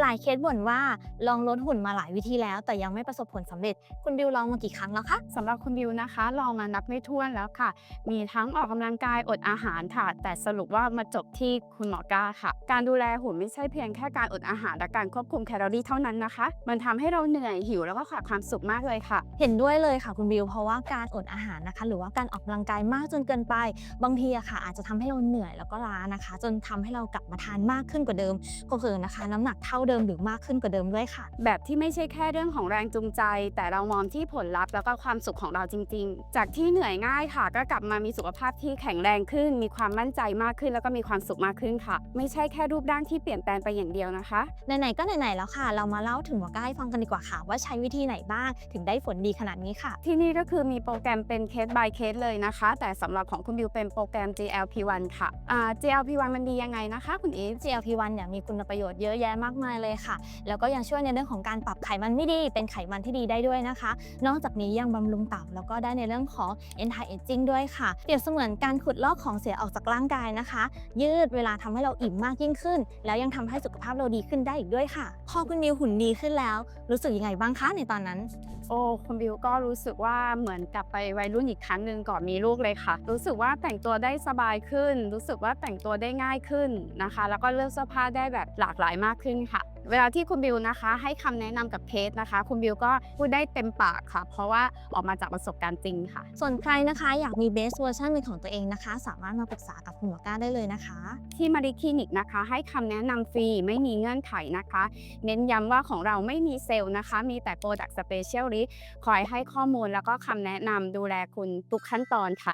หลายเคสบ่นว่าลองลดหุ่นมาหลายวิธีแล้ว แต่ยังไม่ประสบผลสำเร็จ คุณบิวลองมากี่ครั้งแล้วคะสำหรับคุณบิวนะคะ ลองมานับไม่ถ้วนแล้วค่ะ มีทั้งออกกำลังกายอดอาหารค่ะ แต่สรุปว่ามาจบที่คุณหมอก้าค่ะ การดูแลหุ่นไม่ใช่เพียงแค่การอดอาหารและการควบคุมแคลอรี่เท่านั้นนะคะ มันทำให้เราเหนื่อยหิวแล้วก็ขาดความสุขมากเลยค่ะ เห็นด้วยเลยค่ะคุณบิวเพราะว่าการอดอาหารนะคะ หรือว่าการออกกำลังกายมากจนเกินไป บางทีอะค่ะ อาจจะทำให้เราเหนื่อยแล้วก็ล้านะคะ จนทำให้เรากลับมาทานมากขึ้นกว่าเดิมเผลอๆนะคะ น้ำหนักเท่าเดิมหรือมากขึ้นกว่าเดิมด้วยค่ะ แบบที่ไม่ใช่แค่เรื่องของแรงจูงใจ แต่เรามองที่ผลลัพธ์แล้วก็ความสุขของเราจริง ๆ จากที่เหนื่อยง่ายค่ะ ก็กลับมามีสุขภาพที่แข็งแรงขึ้น มีความมั่นใจมากขึ้น แล้วก็มีความสุขมากขึ้นค่ะ ไม่ใช่แค่รูปร่างที่เปลี่ยนแปลงไปอย่างเดียวนะคะไหนๆก็ไหนๆแล้วค่ะ เรามาเล่าถึงหมอก้าให้ฟังกันดีกว่าค่ะ ว่าใช้วิธีไหนบ้างถึงได้ผลดีขนาดนี้ค่ะ ที่นี่ก็คือมีโปรแกรมเป็นเคส by เคสเลยนะคะ แต่สำหรับของคุณบิวเป็นโปรแกรม GLP-1 ค่ะอ่า GLP-1 มันดียังไงนะคะ คุณอีฟ GLP-1 เนี่ยมีคุณประโยชน์เยอะแยะมากมายเลยค่ะ แล้วก็ยังช่วยในเรื่องของการปรับไขมันไม่ดี เป็นไขมันที่ดีได้ด้วยนะคะ นอกจากนี้ยังบำรุงตับแล้วก็ได้ในเรื่องของ anti aging ด้วยค่ะ เปรียบเสมือนการขุดลอกของเสียออกจากร่างกายนะคะ ยืดเวลาทำให้เราอิ่มมากยิ่งขึ้น แล้วยังทำให้สุขภาพเราดีขึ้นได้อีกด้วยค่ะ พอคุณนิวหุ่นดีขึ้นแล้ว รู้สึกยังไงบ้างคะในตอนนั้น โอ้คุณบิวก็รู้สึกว่าเหมือนกลับไปวัยรุ่นอีกครั้งหนึ่งก่อนมีลูกเลยค่ะ รู้สึกว่าแต่งตัวได้สบายขึ้น รู้สึกว่าแต่งตัวได้ง่ายขึ้นนะคะ แล้วก็เลือกเสื้อผ้าได้แบบหลากหลายมากขึ้นค่ะ เวลาที่คุณบิวนะคะ ให้คำแนะนำกับเคสนะคะ คุณบิวก็พูดได้เต็มปากค่ะ เพราะว่าออกมาจากประสบการณ์จริงค่ะ ส่วนใครนะคะอยากมี best version เป็นของตัวเองนะคะ สามารถมาปรึกษากับคุณหมอก้าได้เลยนะคะ ที่มาริคลินิกนะคะ ให้คำแนะนำฟรีไม่มีเงื่อนไขนะคะ เน้นย้ำว่าของเราไม่มีเซลล์นะคะ มีแต่โปรดักต์สเปเชียลลิคอยให้ข้อมูลแล้วก็คำแนะนำดูแลคุณทุกขั้นตอนค่ะ